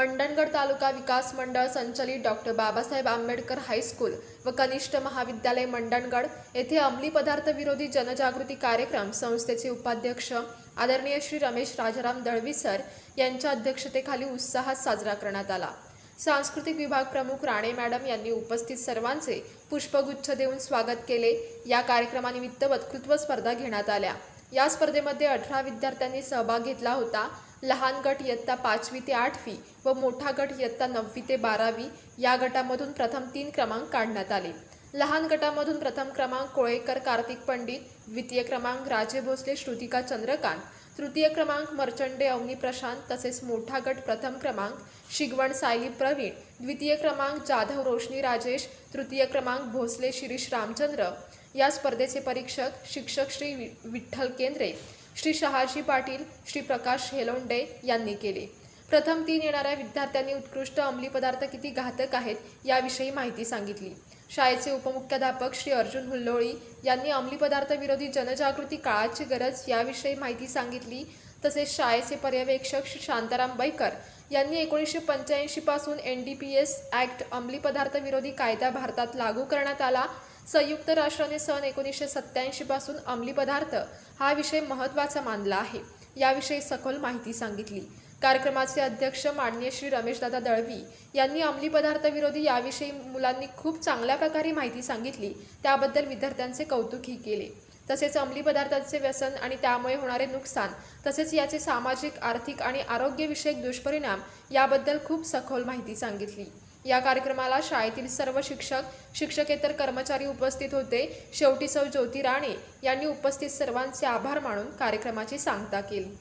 मंडणगड तालुका विकास मंडळ संचलित doctor Babasaheb Ambedkar high school व कनिष्ठ महाविद्यालय मंडणगड येथे अंमली पदार्थ विरोधी जनजागृती कार्यक्रम संस्थेचे उपाध्यक्ष आदरणीय श्री रमेश राजाराम दळवी सर यांच्या अध्यक्षतेखाली उत्साहात साजरा करण्यात आला. सांस्कृतिक विभाग प्रमुख राणे मॅडम यांनी उपस्थित सर्वांचे पुष्पगुच्छ देऊन स्वागत केले. या कार्यक्रमानिमित्त वक्तृत्व स्पर्धा घेण्यात आल्या. या स्पर्धेमध्ये अठरा विद्यार्थ्यांनी सहभाग घेतला होता. लहान गट इयत्ता पाचवी ते आठवी व मोठा गट इयत्ता नववी ते बारावी या गटामधून प्रथम तीन क्रमांक काढण्यात आले. लहान गटामधून प्रथम क्रमांक कोळेकर कार्तिक पंडित द्वितीय क्रमांक राजे भोसले श्रुतिका चंद्रकांत तृतीय क्रमांक मर्चंडे अवनी प्रशांत तसेच मोठा गट प्रथम क्रमांक शिगवण सायली प्रवीण द्वितीय क्रमांक जाधव रोशनी राजेश तृतीय क्रमांक भोसले शिरीष रामचंद्र. या स्पर्धेचे परीक्षक शिक्षक श्री वि- विठ्ठल केंद्रे श्री शहाजी पाटील श्री प्रकाश हेलोंडे यांनी केले. प्रथम तीन येणाऱ्या विद्यार्थ्यांनी उत्कृष्ट अंमली पदार्थ किती घातक आहेत याविषयी माहिती सांगितली. शाळेचे उपमुख्याध्यापक श्री अर्जुन हुल्लोळी यांनी अंमली पदार्थ विरोधी जनजागृती काळाची गरज याविषयी माहिती सांगितली. तसेच शाळेचे पर्यवेक्षक श्री शांताराम बैकर यांनी एकोणीसशे पंच्याऐंशी पासून N D P S act अंमली पदार्थ विरोधी कायदा भारतात लागू करण्यात आला. संयुक्त राष्ट्राने सन एकोणीसशे सत्त्याऐंशी पासून अंमली पदार्थ हा विषय महत्त्वाचा मानला आहे. याविषयी सखोल माहिती सांगितली. कार्यक्रमाचे अध्यक्ष माननीय श्री रमेशदादा दळवी यांनी अंमली पदार्थविरोधी याविषयी मुलांनी खूप चांगल्या प्रकारे माहिती सांगितली. त्याबद्दल विद्यार्थ्यांचे कौतुकही केले. तसेच अंमली पदार्थांचे व्यसन आणि त्यामुळे होणारे नुकसान तसेच याचे सामाजिक आर्थिक आणि आरोग्यविषयक दुष्परिणाम याबद्दल खूप सखोल माहिती सांगितली. या कार्यक्रमाला शाळेतील सर्व शिक्षक शिक्षकेतर कर्मचारी उपस्थित होते. शेवटी सौ ज्योती राणे यांनी उपस्थित सर्वांचे आभार मानून कार्यक्रमाची सांगता केली.